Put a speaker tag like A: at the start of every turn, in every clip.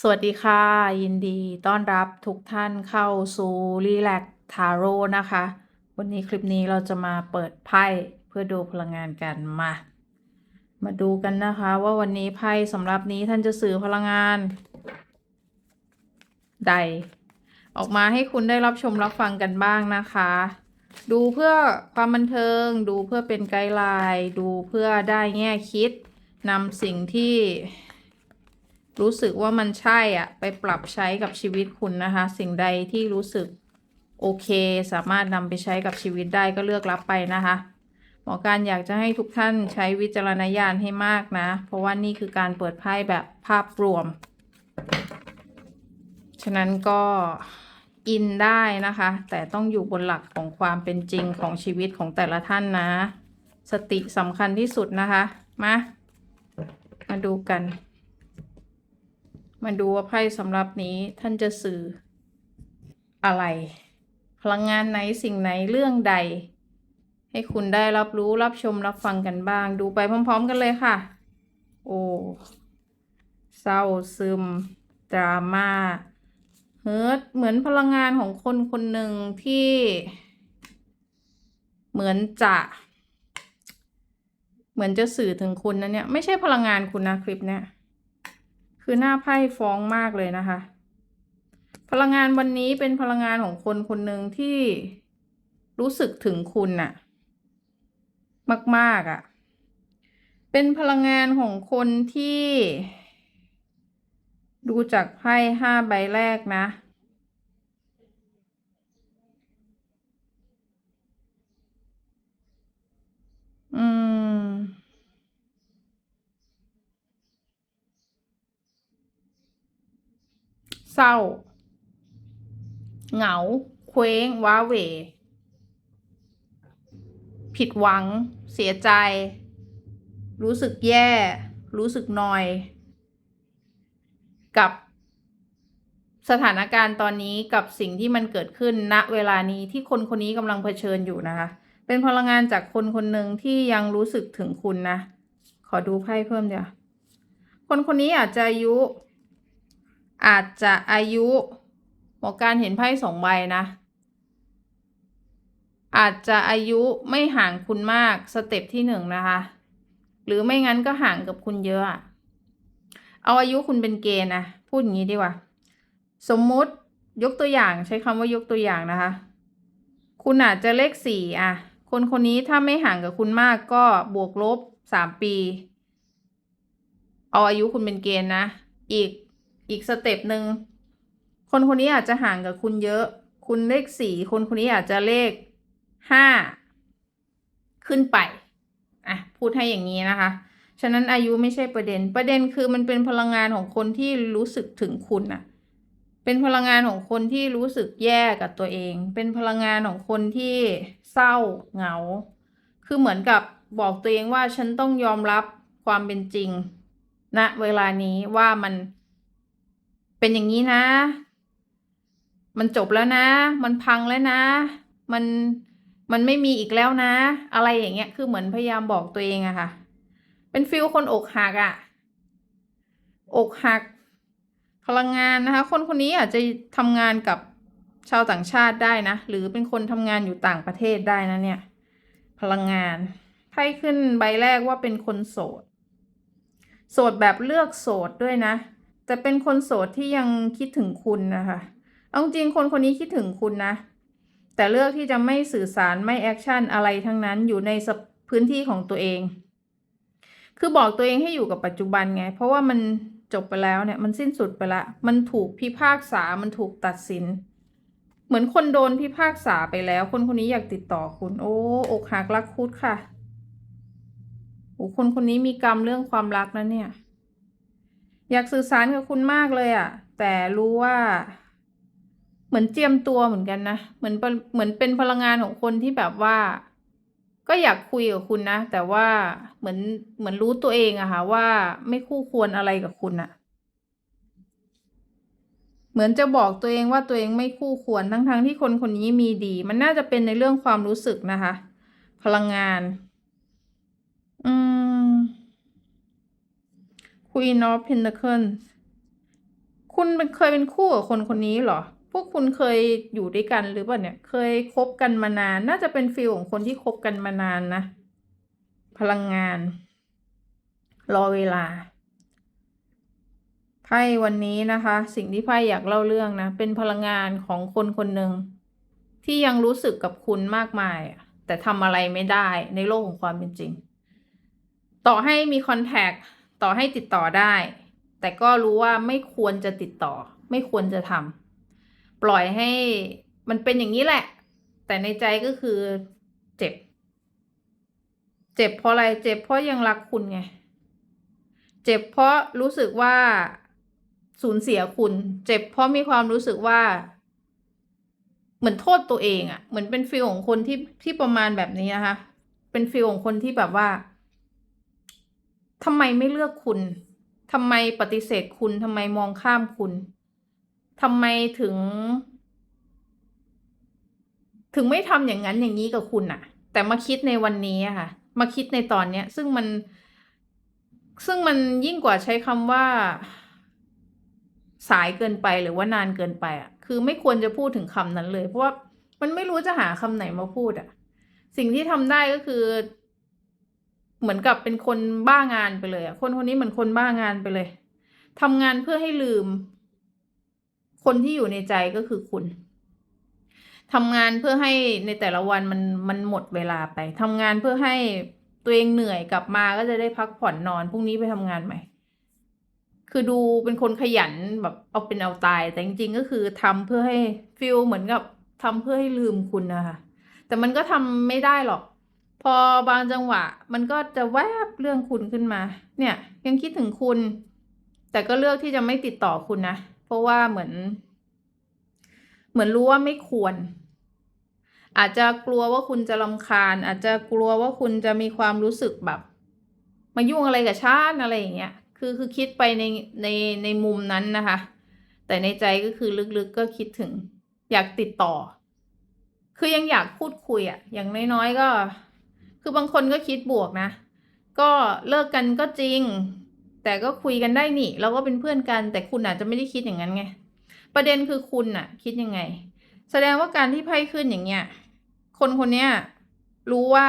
A: สวัสดีค่ะ ยินดีต้อนรับทุกท่านเข้าสู่ Relax Tarot นะคะ วันนี้คลิปนี้เราจะมาเปิดไพ่เพื่อดูพลังงานกันมา มาดูกันนะคะว่าวันนี้ไพ่สำหรับนี้ท่านจะสื่อพลังงาน ใด ออกมาให้คุณได้รับชมรับฟังกันบ้างนะคะ ดูเพื่อความบันเทิง ดูเพื่อเป็นไกด์ไลน์ดูเพื่อได้แง่คิดนำสิ่งที่ รู้สึกว่ามันใช่อะไปปรับใช้กับชีวิตคุณนะคะ สิ่งใดที่รู้สึกโอเค สามารถนำไปใช้กับชีวิตได้ก็เลือกรับไปนะคะหมอการอยากจะให้ทุกท่านใช้วิจารณญาณให้มากนะ เพราะว่านี่คือการเปิดไพ่แบบภาพรวม ฉะนั้นก็อินได้นะคะ แต่ต้องอยู่บนหลักของความเป็นจริงของชีวิตของแต่ละท่านนะ สติสำคัญที่สุดนะคะ มา มาดูกัน มาดูว่าไพ่สำหรับนี้ท่านจะสื่ออะไร พลังงานไหนสิ่งไหนเรื่องใด ให้คุณได้รับรู้รับชมรับฟังกันบ้าง ดูไปพร้อม ๆ กันเลยค่ะ โอ้เศร้าซึม ดราม่าเฮิร์ตเหมือนพลังงานของคนคนหนึ่งที่ เหมือนจะ เหมือนจะสื่อถึงคุณนะเนี่ย ไม่ใช่พลังงานคุณนะคลิปเนี่ย คือหน้าไพ่ฟ้องมากเลยนะคะ พลังงานวันนี้เป็นพลังงานของคนคนหนึ่งที่รู้สึกถึงคุณน่ะ มากๆอะ่ะ เป็นพลังงานของคนที่ ดูจากไพ่ห้าใบแรกนะ อืม เศร้า เหงา เคว้ง ว้าเหว ผิดหวัง เสียใจ รู้สึกแย่ รู้สึกนอย กับสถานการณ์ตอนนี้กับสิ่งที่มันเกิดขึ้นณเวลานี้ที่คนคนนี้กำลังเผชิญอยู่นะคะ เป็นพลังงานจากคนคนหนึ่งที่ยังรู้สึกถึงคุณนะ ขอดูไพ่เพิ่มเดี๋ยวคนคนนี้อาจจะอายุ อาจจะอายุหมอการเห็นไพ่สองใบนะ อาจจะอายุไม่ห่างคุณมากสเต็ปที่หนึ่งนะคะ หรือไม่งั้นก็ห่างกับคุณเยอะอะเอาอายุคุณเป็นเกณฑ์นะพูดอย่างนี้ดีกว่า สมมุติยกตัวอย่างใช้คำว่ายกตัวอย่างนะคะ คุณอาจจะเลขสี่อะคนคนนี้ถ้าไม่ห่างกับคุณมากก็บวกลบสามปี เอาอายุคุณเป็นเกณฑ์นะ อีก อีกสเต็ปหนึ่งคนคนนี้อาจจะห่างกับคุณเยอะ คุณเลขสี่คนคนนี้อาจจะเลขห้าขึ้นไปอะพูดให้อย่างนี้นะคะ ฉะนั้นอายุไม่ใช่ประเด็น ประเด็นคือมันเป็นพลังงานของคนที่รู้สึกถึงคุณน่ะเป็นพลังงานของคนที่รู้สึกแย่กับตัวเอง เป็นพลังงานของคนที่เศร้าเหงา คือเหมือนกับบอกตัวเองว่าฉันต้องยอมรับความเป็นจริงณนะเวลานี้ว่ามัน เป็นอย่างนี้นะ มันจบแล้วนะ มันพังแล้วนะ มันมันไม่มีอีกแล้วนะ อะไรอย่างเงี้ย คือเหมือนพยายามบอกตัวเองอะค่ะ เป็นฟิลคนอกหักอะอกหักพลังงานนะคะ คนคนนี้อาจจะทำงานกับชาวต่างชาติได้นะ หรือเป็นคนทำงานอยู่ต่างประเทศได้นะเนี่ย พลังงานไพ่ขึ้นใบแรกว่าเป็นคนโสด โสดแบบเลือกโสดด้วยนะ แต่เป็นคนโสดที่ยังคิดถึงคุณนะคะเอาจริงคนคนนี้คิดถึงคุณนะ แต่เลือกที่จะไม่สื่อสารไม่แอคชั่นอะไรทั้งนั้นอยู่ในพื้นที่ของตัวเอง คือบอกตัวเองให้อยู่กับปัจจุบันไง เพราะว่ามันจบไปแล้วเนี่ยมันสิ้นสุดไปละ มันถูกพิพากษา มันถูกตัดสิน เหมือนคนโดนพิพากษาไปแล้ว คนคนนี้อยากติดต่อคุณ โอ้อกหักรักคุดค่ะโอ้คนคนนี้มีกรรมเรื่องความรักนะเนี่ย อยากสื่อสารกับคุณมากเลยอะ่ะ แต่รู้ว่า เหมือนเจียมตัวเหมือนกันนะ เหมือนเหมือนเป็นพลังงานของคนที่แบบว่า ก็อยากคุยกับคุณนะ แต่ว่าเหมือนเหมือนรู้ตัวเองอะค่ะว่าไม่คู่ควรอะไรกับคุณอะเหมือนจะบอกตัวเองว่าตัวเองไม่คู่ควรทั้งๆทที่คนคนนี้มีดี มันน่าจะเป็นในเรื่องความรู้สึกนะคะ พลังงาน อืม Queen of Pentacles คุณเป็นเคยเป็นคู่กับคนคนนี้เหรอ พวกคุณเคยอยู่ด้วยกันหรือเปล่าเนี่ย เคยคบกันมานาน น่าจะเป็นฟีลของคนที่คบกันมานานนะ พลังงาน รอเวลา ไพ่วันนี้นะคะ สิ่งที่ไพ่อยากเล่าเรื่องนะ เป็นพลังงานของคนคนหนึ่งที่ยังรู้สึกกับคุณมากมาย แต่ทำอะไรไม่ได้ในโลกของความเป็นจริง ต่อให้มีคอนแทค ต่อให้ติดต่อได้ แต่ก็รู้ว่าไม่ควรจะติดต่อ ไม่ควรจะทำปล่อยให้มันเป็นอย่างนี้แหละ แต่ในใจก็คือเจ็บ เจ็บเพราะอะไรเจ็บเพราะยังรักคุณไง เจ็บเพราะรู้สึกว่าสูญเสียคุณ เจ็บเพราะมีความรู้สึกว่า เหมือนโทษตัวเองอะ่ะ เหมือนเป็นฟีลของคนที่ที่ประมาณแบบนี้นะคะ เป็นฟีลของคนที่แบบว่า ทำไมไม่เลือกคุณทำไมปฏิเสธคุณทำไมมองข้ามคุณทำไมถึง ถึงไม่ทำอย่างนั้นอย่างนี้กับคุณอะแต่มาคิดในวันนี้อะค่ะ มาคิดในตอนเนี้ย ซึ่งมัน ซึ่งมันยิ่งกว่าใช้คำว่า สายเกินไปหรือว่านานเกินไปอะคือไม่ควรจะพูดถึงคำนั้นเลย เพราะว่ามันไม่รู้จะหาคำไหนมาพูดอะสิ่งที่ทำได้ก็คือ เหมือนกับเป็นคนบ้างานไปเลยอะคนคนนี้เหมือนคนบ้างานไปเลยทำงานเพื่อให้ลืม คนที่อยู่ในใจก็คือคุณทำงานเพื่อให้ในแต่ละวันมันมันหมดเวลาไปทำงานเพื่อให้ตัวเองเหนื่อยกลับมาก็จะได้พักผ่อนนอนพรุ่งนี้ไปทำงานใหม่ คือดูเป็นคนขยันแบบเอาเป็นเอาตาย แต่จริงๆก็คือทำเพื่อให้ฟิลเหมือนกับทำเพื่อให้ลืมคุณนะคะแต่มันก็ทำไม่ได้หรอก พอบางจังหวะ มันก็จะแวบเรื่องคุณขึ้นมา เนี่ย ยังคิดถึงคุณ แต่ก็เลือกที่จะไม่ติดต่อคุณนะ เพราะว่าเหมือน เหมือนรู้ว่าไม่ควร อาจจะกลัวว่าคุณจะรำคาญ อาจจะกลัวว่าคุณจะมีความรู้สึกแบบ มายุ่งอะไรกับชาติอะไรอย่างเงี้ย คือคือคิดไปในในในมุมนั้นนะคะ แต่ในใจก็คือลึกๆก็คิดถึง อยากติดต่อ คือยังอยากพูดคุยอะ่ะ อย่างน้อยๆก็ คือบางคนก็คิดบวกนะ ก็เลิกกันก็จริง แต่ก็คุยกันได้นี่ เราก็เป็นเพื่อนกัน แต่คุณอาจจะไม่ได้คิดอย่างนั้นไง ประเด็นคือคุณน่ะ คิดยังไง แสดงว่าการที่ไพ่ขึ้นอย่างเงี้ย คนคนเนี้ยรู้ว่า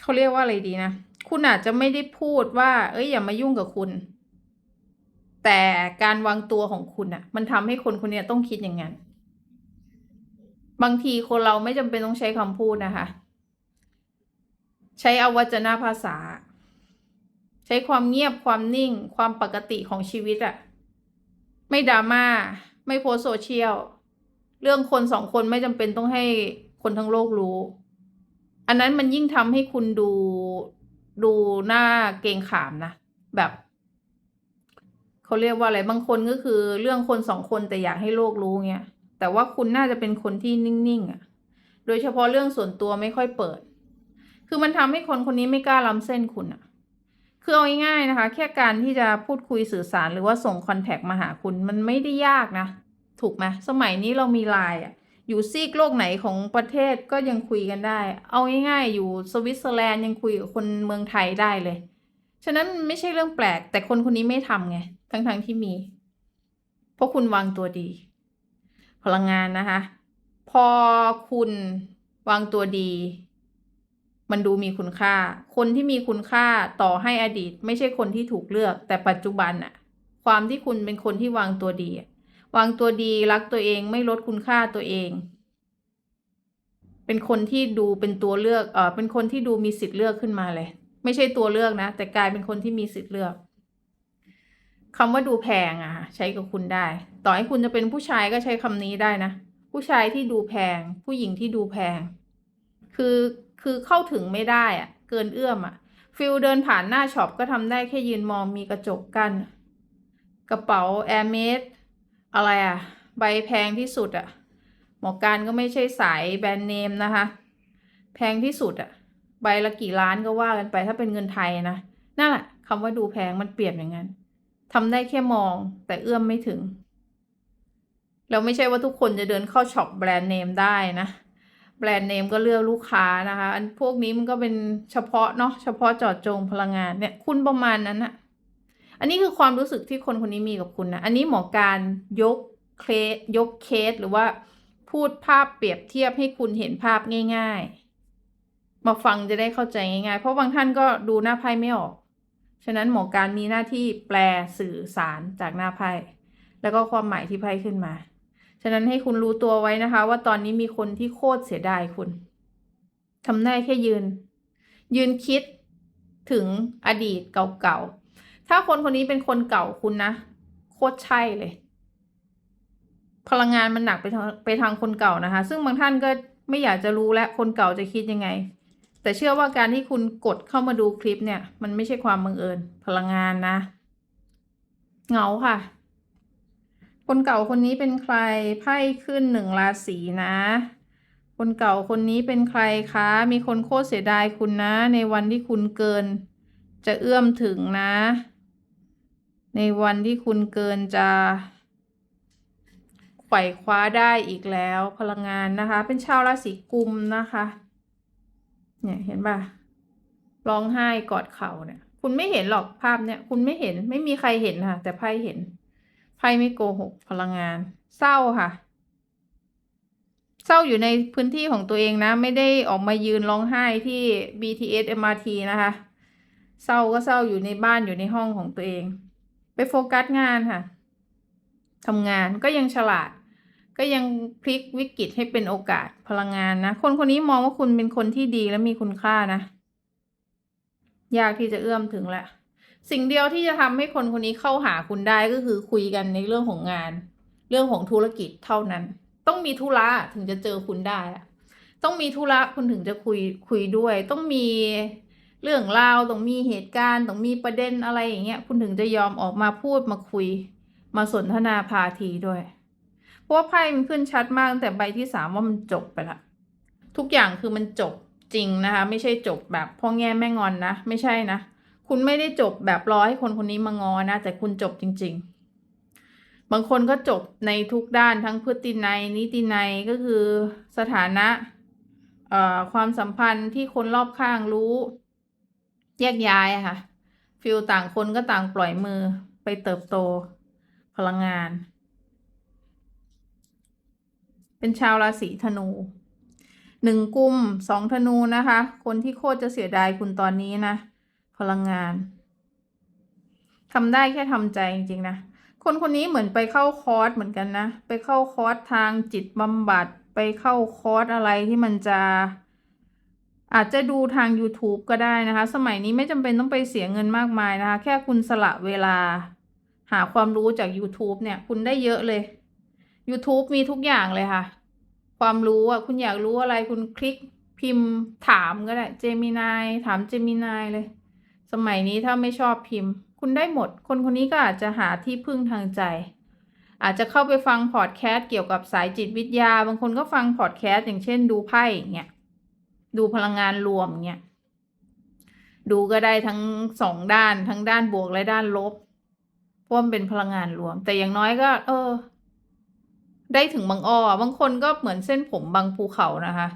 A: เขาเรียกว่าอะไรดีนะ คุณอาจจะไม่ได้พูดว่า เอ้ยอย่ามายุ่งกับคุณ แต่การวางตัวของคุณอะมันทำให้คนคนเนี้ยต้องคิดอย่างนั้น บางทีคนเราไม่จำเป็นต้องใช้คำพูดนะคะ ใช้อวัจนภาษา ใช้ความเงียบความนิ่ง ความปกติของชีวิตอะไม่ดราม่าไม่โพสโซเชียลเรื่องคนสองคนไม่จำเป็นต้องให้คนทั้งโลกรู้ อันนั้นมันยิ่งทำให้คุณดูดูหน้าเกงขามนะ แบบเขาเรียกว่าอะไรบางคนก็คือเรื่องคนสองคนแต่อยากให้โลกรู้เงี้ย แต่ว่าคุณน่าจะเป็นคนที่นิ่งๆอะ่ะ โดยเฉพาะเรื่องส่วนตัวไม่ค่อยเปิด คือมันทำให้คนคนนี้ไม่กล้าล้ำเส้นคุณอะ่ะ คือเอาง่ายๆนะคะ แค่การที่จะพูดคุยสื่อสารหรือว่าส่งคอนแทคมาหาคุณมันไม่ได้ยากนะ ถูกไหมสมัยนี้เรามีไลน์อะ อยู่ซีกโลกไหนของประเทศก็ยังคุยกันได้ เอาง่ายๆ อยู่สวิตเซอร์แลนด์ยังคุยกับคนเมืองไทยได้เลย ฉะนั้นมันไม่ใช่เรื่องแปลก แต่คนคนนี้ไม่ทำไง ทั้งๆที่มี เพราะคุณวางตัวดี พลังงานนะคะ พอคุณวางตัวดี มันดูมีคุณค่า คนที่มีคุณค่าต่อให้อดีต ไม่ใช่คนที่ถูกเลือก แต่ปัจจุบันอะความที่คุณเป็นคนที่วางตัวดี วางตัวดีรักตัวเองไม่ลดคุณค่าตัวเอง เป็นคนที่ดูเป็นตัวเลือกเออเป็นคนที่ดูมีสิทธิ์เลือกขึ้นมาเลย ไม่ใช่ตัวเลือกนะ แต่กลายเป็นคนที่มีสิทธิ์เลือก คำว่าดูแพงอะใช้กับคุณได้ ต่อให้คุณจะเป็นผู้ชายก็ใช้คำนี้ได้นะ ผู้ชายที่ดูแพง ผู้หญิงที่ดูแพง คือคือเข้าถึงไม่ได้อะเกินเอื้อมอะฟิลเดินผ่านหน้าช็อปก็ทำได้แค่ยืนมองมีกระจกกัน้นกระเป๋าแอร์เมสอะไรอะใบแพงที่สุดอะหมอการก็ไม่ใช่สายแบรนด์เนมนะคะ แพงที่สุดอะใบละกี่ล้านก็ว่ากันไปถ้าเป็นเงินไทยนะนั่นแหละคำว่าดูแพงมันเปรียบอย่างนั้น ทำได้แค่มองแต่เอื้อมไม่ถึง แล้วไม่ใช่ว่าทุกคนจะเดินเข้าช็อปแบรนด์เนมได้นะ แบรนด์เนมก็เลือกลูกค้านะคะ อันพวกนี้มันก็เป็นเฉพาะเนาะเฉพาะจาะจงพลังงานเนี่ยคุณประมาณนั้นอะอันนี้คือความรู้สึกที่คนคนนี้มีกับคุณนะ อันนี้หมอการยกเคสยกเคสหรือว่าพูดภาพเปรียบเทียบให้คุณเห็นภาพง่าย ๆ มาฟังจะได้เข้าใจง่ายๆ เพราะบางท่านก็ดูหน้าไพ่ไม่ออก ฉะนั้นหมอการมีหน้าที่แปลสื่อสารจากหน้าไพ่แล้วก็ความหมายที่ไพ่ขึ้นมา ฉะนั้นให้คุณรู้ตัวไว้นะคะ ว่าตอนนี้มีคนที่โคตรเสียดายคุณทำได้แค่ยืน ยืนคิดถึงอดีตเก่าๆ ถ้าคนคนนี้เป็นคนเก่าคุณนะ โคตรใช่เลย พลังงานมันหนักไปทางไปทางคนเก่านะคะ ซึ่งบางท่านก็ไม่อยากจะรู้และคนเก่าจะคิดยังไง แต่เชื่อว่าการที่คุณกดเข้ามาดูคลิปเนี่ย มันไม่ใช่ความบังเอิญพลังงานนะเหงาค่ะ คนเก่าคนนี้เป็นใครไพ่ขึ้นหนึ่งราศีนะ คนเก่าคนนี้เป็นใครคะ มีคนโคตรเสียดายคุณนะ ในวันที่คุณเกิน จะเอื้อมถึงนะ ในวันที่คุณเกินจะไขว่คว้าได้อีกแล้วพลังงานนะคะ เป็นชาวราศีกุมนะคะ เนี่ยเห็นป่ะร้องไห้กอดเข่าเนี่ย คุณไม่เห็นหรอกภาพเนี่ย คุณไม่เห็นไม่มีใครเห็นค่ะ แต่ไพ่เห็นไพ่ไม่โกหกพลังงาน เศร้าค่ะ เศร้าอยู่ในพื้นที่ของตัวเองนะ ไม่ได้ออกมายืนร้องไห้ที่ BTS MRT นะคะ เศร้าก็เศร้าอยู่ในบ้านอยู่ในห้องของตัวเอง ไปโฟกัสงานค่ะทำงานก็ยังฉลาด ก็ยังพลิกวิกฤตให้เป็นโอกาสพลังงานนะ คนคนนี้มองว่าคุณเป็นคนที่ดีและมีคุณค่านะ ยากที่จะเอื้อมถึงแหละ สิ่งเดียวที่จะทำให้คนคนนี้เข้าหาคุณได้ก็คือคุยกันในเรื่องของงาน เรื่องของธุรกิจเท่านั้น ต้องมีธุระถึงจะเจอคุณได้ ต้องมีธุระคุณถึงจะคุยคุยด้วย ต้องมีเรื่องราวต้องมีเหตุการณ์ต้องมีประเด็นอะไรอย่างเงี้ย คุณถึงจะยอมออกมาพูดมาคุย มาสนทนาพาทีด้วย ราะว่าไพ่มันขึ้นชัดมากตั้งแต่ใบที่สามว่ามันจบไปละทุกอย่างคือมันจบจริงนะคะ ไม่ใช่จบแบบพ่อแง่แม่งอนนะ ไม่ใช่นะ คุณไม่ได้จบแบบรอให้คนคนนี้มางอนะ แต่คุณจบจริง ๆ บางคนก็จบในทุกด้านทั้งพฤตินัยนิตินัยก็คือสถานะเอ่อความสัมพันธ์ที่คนรอบข้างรู้ แยกย้ายค่ะฟิลต่างคนก็ต่างปล่อยมือไปเติบโตพลังงาน เป็นชาวราศีธนูหนึ่งกุมสองธนูนะคะ คนที่โคตรจะเสียดายคุณตอนนี้นะ พลังงานทำได้แค่ทำใจจริงๆนะ คนคนนี้เหมือนไปเข้าคอร์สเหมือนกันนะ ไปเข้าคอร์สทางจิตบำบัด ไปเข้าคอร์สอะไรที่มันจะ อาจจะดูทาง YouTube ก็ได้นะคะ สมัยนี้ไม่จำเป็นต้องไปเสียเงินมากมายนะคะ แค่คุณสละเวลา หาความรู้จาก YouTube เนี่ย คุณได้เยอะเลย YouTube มีทุกอย่างเลยค่ะ ความรู้อะ คุณอยากรู้อะไรคุณคลิกพิมพ์ถามก็ได้เจมินายถามเจมินายเลย สมัยนี้ถ้าไม่ชอบพิมพ์ คุณได้หมด คนคนนี้ก็อาจจะหาที่พึ่งทางใจ อาจจะเข้าไปฟังพอดแคสต์เกี่ยวกับสายจิตวิทยา บางคนก็ฟังพอดแคสต์อย่างเช่นดูไพ่อย่างเงี้ยดูพลังงานรวมเงี้ยดูก็ได้ทั้งสองด้านทั้งด้านบวกและด้านลบเพราะมันเป็นพลังงานรวม แต่อย่างน้อยก็ เออ ได้ถึงบางอ้อบางคนก็เหมือนเส้นผมบางภูเขานะคะ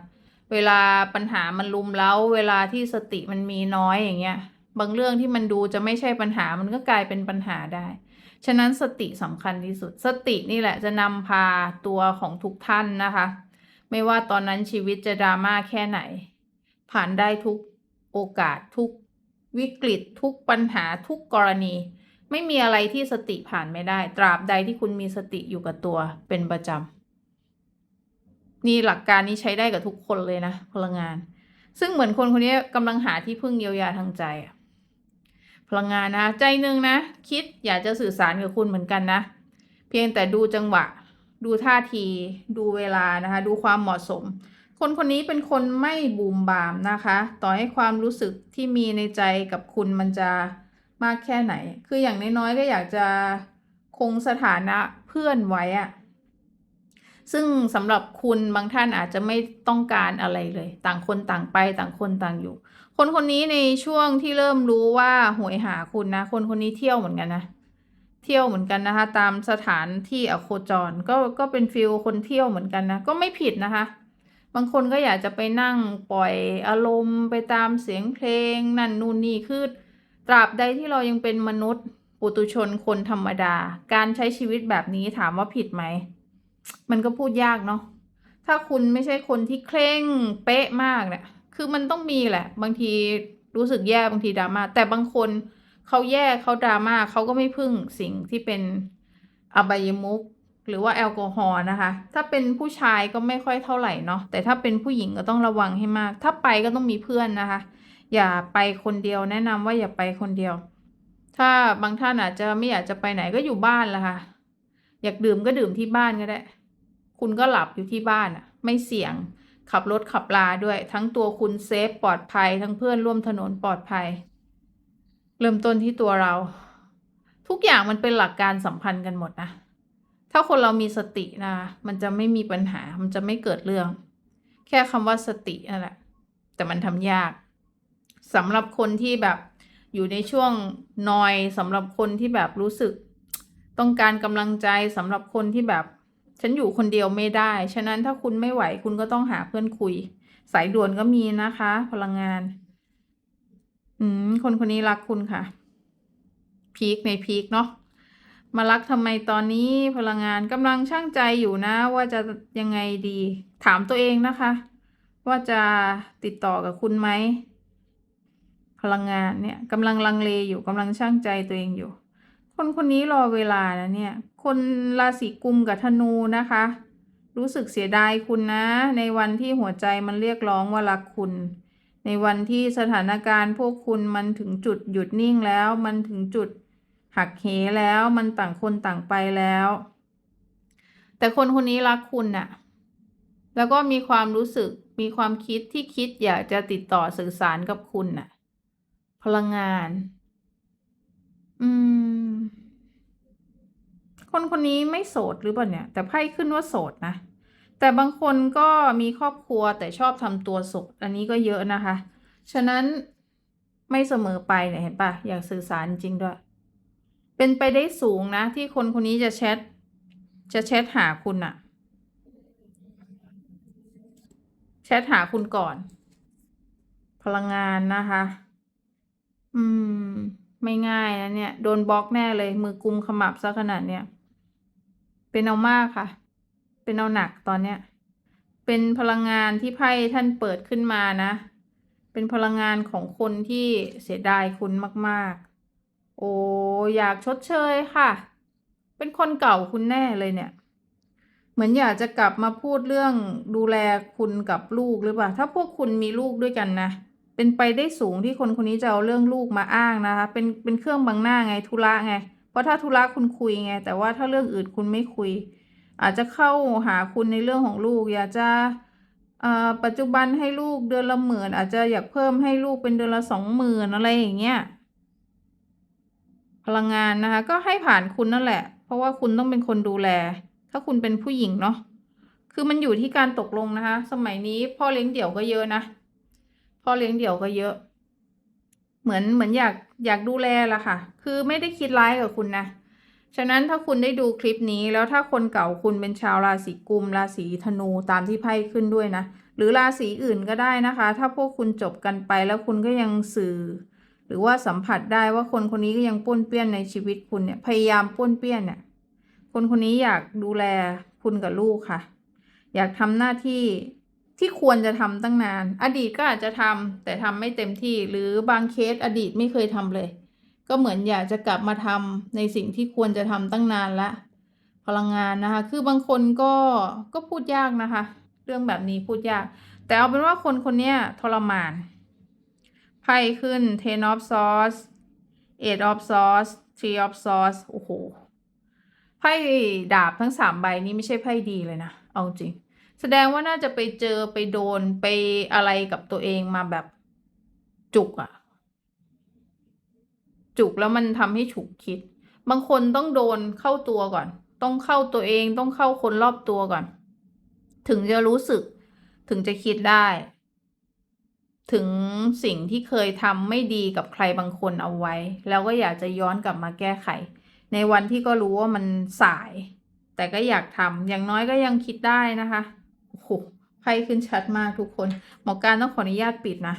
A: เวลาปัญหามันลุมเล้า เวลาที่สติมันมีน้อยอย่างเงี้ย บางเรื่องที่มันดูจะไม่ใช่ปัญหามันก็กลายเป็นปัญหาได้ ฉะนั้นสติสำคัญที่สุด สตินี่แหละจะนำพาตัวของทุกท่านนะคะ ไม่ว่าตอนนั้นชีวิตจะดราม่าแค่ไหน ผ่านได้ทุกโอกาสทุกวิกฤตทุกปัญหาทุกกรณี ไม่มีอะไรที่สติผ่านไม่ได้ ตราบใดที่คุณมีสติอยู่กับตัวเป็นประจำนี่หลักการนี้ใช้ได้กับทุกคนเลยนะพลังงาน ซึ่งเหมือนคนคนนี้กำลังหาที่พึ่งเยียวยาทางใจพลังงานนะ ใจหนึ่งนะ คิดอยากจะสื่อสารกับคุณเหมือนกันนะ เพียงแต่ดูจังหวะ ดูท่าที ดูเวลานะคะ ดูความเหมาะสม คนคนนี้เป็นคนไม่บูมบามนะคะ ต่อให้ความรู้สึกที่มีในใจกับคุณมันจะ มากแค่ไหน คืออย่างน้อยๆก็อยากจะคงสถานะเพื่อนไว้อะซึ่งสำหรับคุณบางท่านอาจจะไม่ต้องการอะไรเลย ต่างคนต่างไปต่างคนต่างอยู่ คนคนนี้ในช่วงที่เริ่มรู้ว่าหวยหาคุณนะ คนคนนี้เที่ยวเหมือนกันนะ เที่ยวเหมือนกันนะคะ ตามสถานที่อโคจรก็ก็เป็นฟิลคนเที่ยวเหมือนกันนะ ก็ไม่ผิดนะคะ บางคนก็อยากจะไปนั่งปล่อยอารมณ์ไปตามเสียงเพลงนั่นนู่นนี่คือ ตราบใดที่เรายังเป็นมนุษย์ ปุตุชนคนธรรมดา การใช้ชีวิตแบบนี้ถามว่าผิดไหม มันก็พูดยากเนาะถ้าคุณไม่ใช่คนที่เคร่งเป๊ะมากเนี่ยคือมันต้องมีแหละ บางทีรู้สึกแย่บางทีดราม่าแต่บางคนเขาแย่เขาดราม่าเขาก็ไม่พึ่งสิ่งที่เป็นอบายมุกหรือว่าแอลกอฮอล์นะคะ ถ้าเป็นผู้ชายก็ไม่ค่อยเท่าไหร่เนาะแต่ถ้าเป็นผู้หญิงก็ต้องระวังให้มาก ถ้าไปก็ต้องมีเพื่อนนะคะ อย่าไปคนเดียวแนะนำว่าอย่าไปคนเดียว ถ้าบางท่านอาจจะไม่อยากจะไปไหนก็อยู่บ้านละค่ะ อยากดื่มก็ดื่มที่บ้านก็ได้ คุณก็หลับอยู่ที่บ้านอะ ไม่เสี่ยงขับรถขับลาด้วย ทั้งตัวคุณเซฟปลอดภัย ทั้งเพื่อนร่วมถนนปลอดภัย เริ่มต้นที่ตัวเรา ทุกอย่างมันเป็นหลักการสัมพันธ์กันหมดนะถ้าคนเรามีสตินะ มันจะไม่มีปัญหา มันจะไม่เกิดเรื่อง แค่คำว่าสตินั่นแหละ แต่มันทำยาก สำหรับคนที่แบบอยู่ในช่วงนอยสำหรับคนที่แบบรู้สึก ต้องการกำลังใจสำหรับคนที่แบบ ฉันอยู่คนเดียวไม่ได้ ฉะนั้นถ้าคุณไม่ไหวคุณก็ต้องหาเพื่อนคุย สายด่วนก็มีนะคะ พลังงาน อืมคนคนนี้รักคุณค่ะ พีคในพีคเนาะมารักทำไมตอนนี้พลังงานกำลังช่างใจอยู่นะ ว่าจะยังไงดี ถามตัวเองนะคะ ว่าจะติดต่อกับคุณไหม ลังงานเนี่ยกำลังลังเลอยู่กำลังช่างใจตัวเองอยู่ คนคนนี้รอเวลานะเนี่ย คนราศีกุมกับธนูนะคะ รู้สึกเสียดายคุณนะ ในวันที่หัวใจมันเรียกร้องว่ารักคุณ ในวันที่สถานการณ์พวกคุณมันถึงจุดหยุดนิ่งแล้ว มันถึงจุดหักเหแล้วมันต่างคนต่างไปแล้ว แต่คนคนนี้รักคุณน่ะ แล้วก็มีความรู้สึกมีความคิดที่คิดอยากจะติดต่อสื่อสารกับคุณน่ะ พลังงาน อืม คนคนนี้ไม่โสดหรือเปล่าเนี่ย แต่ไพ่ขึ้นว่าโสดนะ แต่บางคนก็มีครอบครัวแต่ชอบทำตัวโสด อันนี้ก็เยอะนะคะ ฉะนั้นไม่เสมอไปเนี่ยเห็นปะอยากสื่อสารจริงด้วย เป็นไปได้สูงนะ ที่คนคนนี้จะแชท จะแชทหาคุณอะแชทหาคุณก่อน พลังงานนะคะ อืม ไม่ง่ายนะเนี่ย โดนบล็อกแน่เลย มือกุมขมับซะขนาดเนี้ย เป็นเอามากค่ะ เป็นเอาหนักตอนเนี้ย เป็นพลังงานที่ไพ่ท่านเปิดขึ้นมานะ เป็นพลังงานของคนที่เสียดายคุณมาก ๆ โอ้อยากชดเชยค่ะ เป็นคนเก่าคุณแน่เลยเนี่ยเหมือนอยากจะกลับมาพูดเรื่องดูแลคุณกับลูกหรือเปล่า ถ้าพวกคุณมีลูกด้วยกันนะ เป็นไปได้สูงที่คนคนนี้จะเอาเรื่องลูกมาอ้างนะคะ เป็นเป็นเครื่องบังหน้าไงธุระไง เพราะถ้าธุระคุณคุยไง แต่ว่าถ้าเรื่องอื่นคุณไม่คุย อาจจะเข้าหาคุณในเรื่องของลูก อยากจะอ่อปัจจุบันให้ลูกเดือนละหมื่นอาจจะอยากเพิ่มให้ลูกเป็นเดือนละสองหมื่นอะไรอย่างเงี้ยพลังงานนะคะ ก็ให้ผ่านคุณนั่นแหละ เพราะว่าคุณต้องเป็นคนดูแล ถ้าคุณเป็นผู้หญิงเนาะคือมันอยู่ที่การตกลงนะคะ สมัยนี้พ่อเลี้ยงเดี่ยวก็เยอะนะ พ่อเลี้ยงเดี่ยวก็เยอะ เหมือนเหมือนอยากอยากดูแลละค่ะ คือไม่ได้คิดร้ายกับคุณนะ ฉะนั้นถ้าคุณได้ดูคลิปนี้แล้วถ้าคนเก่าคุณเป็นชาวราศีกุม ราศีธนูตามที่ไพ่ขึ้นด้วยนะ หรือราศีอื่นก็ได้นะคะ ถ้าพวกคุณจบกันไปแล้วคุณก็ยังสื่อ หรือว่าสัมผัสได้ว่าคนคนนี้ก็ยังป้วนเปี้ยนในชีวิตคุณเนี่ยพยายามป้วนเปี้ยนเนี่ยคนคนนี้อยากดูแลคุณกับลูกค่ะ อยากทำหน้าที่ ที่ควรจะทำตั้งนาน อดีตก็อาจจะทำแต่ทำไม่เต็มที่หรือบางเคสอดีตไม่เคยทำเลย ก็เหมือนอยากจะกลับมาทำในสิ่งที่ควรจะทำตั้งนานละพลังงานนะคะ คือบางคนก็ก็พูดยากนะคะ เรื่องแบบนี้พูดยาก แต่เอาเป็นว่าคนคนนี้ทรมานไพ่ขึ้น ten of swords eight of swords three of swords โอ้โหไพ่ดาบทั้งสามใบนี้ไม่ใช่ไพ่ดีเลยนะ เอาจริง แสดงว่าน่าจะไปเจอไปโดนไปอะไรกับตัวเองมาแบบจุกอะจุกแล้วมันทำให้ฉุกคิด บางคนต้องโดนเข้าตัวก่อน ต้องเข้าตัวเองต้องเข้าคนรอบตัวก่อน ถึงจะรู้สึก ถึงจะคิดได้ ถึงสิ่งที่เคยทำไม่ดีกับใครบางคนเอาไว้ แล้วก็อยากจะย้อนกลับมาแก้ไข ในวันที่ก็รู้ว่ามันสาย แต่ก็อยากทำอย่างน้อยก็ยังคิดได้นะคะ ไพ่ขึ้นชัดมากทุกคน หมอการต้องขออนุญาตปิดนะ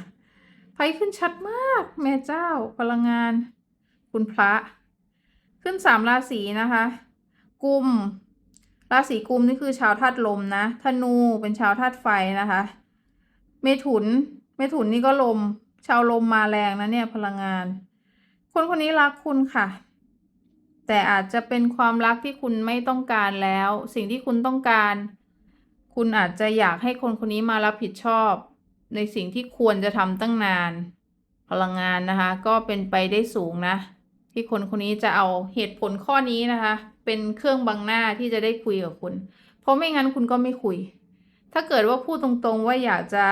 A: ไพ่ขึ้นชัดมาก แม่เจ้าพลังงาน คุณพระ ขึ้นสามราศีนะคะ กุม ราศีกุมนี่คือชาวธาตุลมนะธนูเป็นชาวธาตุไฟนะคะ เมถุน เมถุนนี่ก็ลม ชาวลมมาแรงนะเนี่ยพลังงาน คนคนนี้รักคุณค่ะแต่อาจจะเป็นความรักที่คุณไม่ต้องการแล้ว สิ่งที่คุณต้องการ คุณอาจจะอยากให้คนคนนี้มารับผิดชอบ ในสิ่งที่ควรจะทำตั้งนาน พลังงานนะคะ ก็เป็นไปได้สูงนะ ที่คนคนนี้จะเอาเหตุผลข้อนี้นะคะ เป็นเครื่องบังหน้าที่จะได้คุยกับคุณ เพราะไม่งั้นคุณก็ไม่คุย ถ้าเกิดว่าพูดตรงๆว่าอยากจะ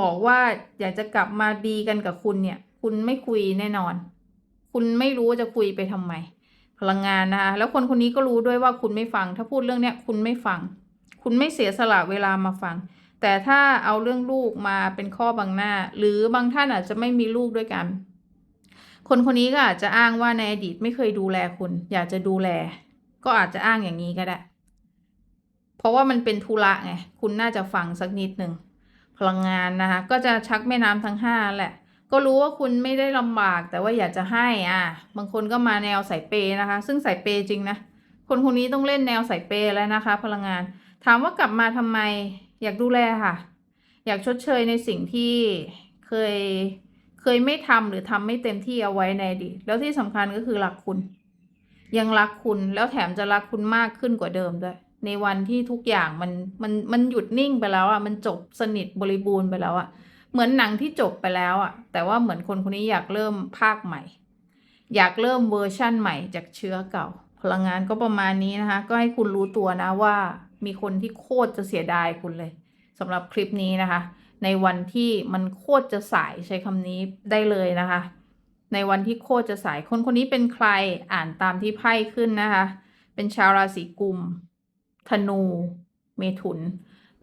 A: บอกว่าอยากจะกลับมาดีกันกับคุณเนี่ย คุณไม่คุยแน่นอน คุณไม่รู้จะคุยไปทำไม พลังงานนะคะแล้วคนคนนี้ก็รู้ด้วยว่าคุณไม่ฟัง ถ้าพูดเรื่องเนี้ยคุณไม่ฟัง คุณไม่เสียสละเวลามาฟัง แต่ถ้าเอาเรื่องลูกมาเป็นข้อบังหน้า หรือบางท่านอาจจะไม่มีลูกด้วยกัน คนคนนี้ก็อาจจะอ้างว่าในอดีตไม่เคยดูแลคุณ อยากจะดูแล ก็อาจจะอ้างอย่างนี้ก็ได้ เพราะว่ามันเป็นธุระไงคุณน่าจะฟังสักนิดหนึ่งพลังงานนะคะก็จะชักแม่น้ำทั้งห้าแหละ ก็รู้ว่าคุณไม่ได้ลำบากแต่ว่าอยากจะให้อะ บางคนก็มาแนวสายเปย์นะคะ ซึ่งสายเปย์จริงนะ คนคนนี้ต้องเล่นแนวสายเปย์แล้วนะคะ พลังงาน ถามว่ากลับมาทำไม อยากดูแลค่ะ อยากชดเชยในสิ่งที่เคยเคยไม่ทำหรือทำไม่เต็มที่เอาไว้ในอดีตแล้วที่สำคัญก็คือรักคุณ ยังรักคุณแล้วแถมจะรักคุณมากขึ้นกว่าเดิมด้วย ในวันที่ทุกอย่างมันมันมันหยุดนิ่งไปแล้วอะมันจบสนิทบริบูรณ์ไปแล้วอะ เหมือนหนังที่จบไปแล้วอะแต่ว่าเหมือนคนคนนี้อยากเริ่มภาคใหม่ อยากเริ่มเวอร์ชั่นใหม่จากเชื้อเก่า พลังงานก็ประมาณนี้นะคะ ก็ให้คุณรู้ตัวนะว่ามีคนที่โคตรจะเสียดายคุณเลยสำหรับคลิปนี้นะคะ ในวันที่มันโคตรจะสายใช้คำนี้ได้เลยนะคะ ในวันที่โคตรจะสายคนคนนี้เป็นใครอ่านตามที่ไพ่ขึ้นนะคะ เป็นชาวราศีกุม ธนู เมถุน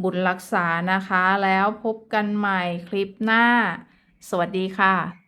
A: บุญรักษานะคะ แล้วพบกันใหม่คลิปหน้า สวัสดีค่ะ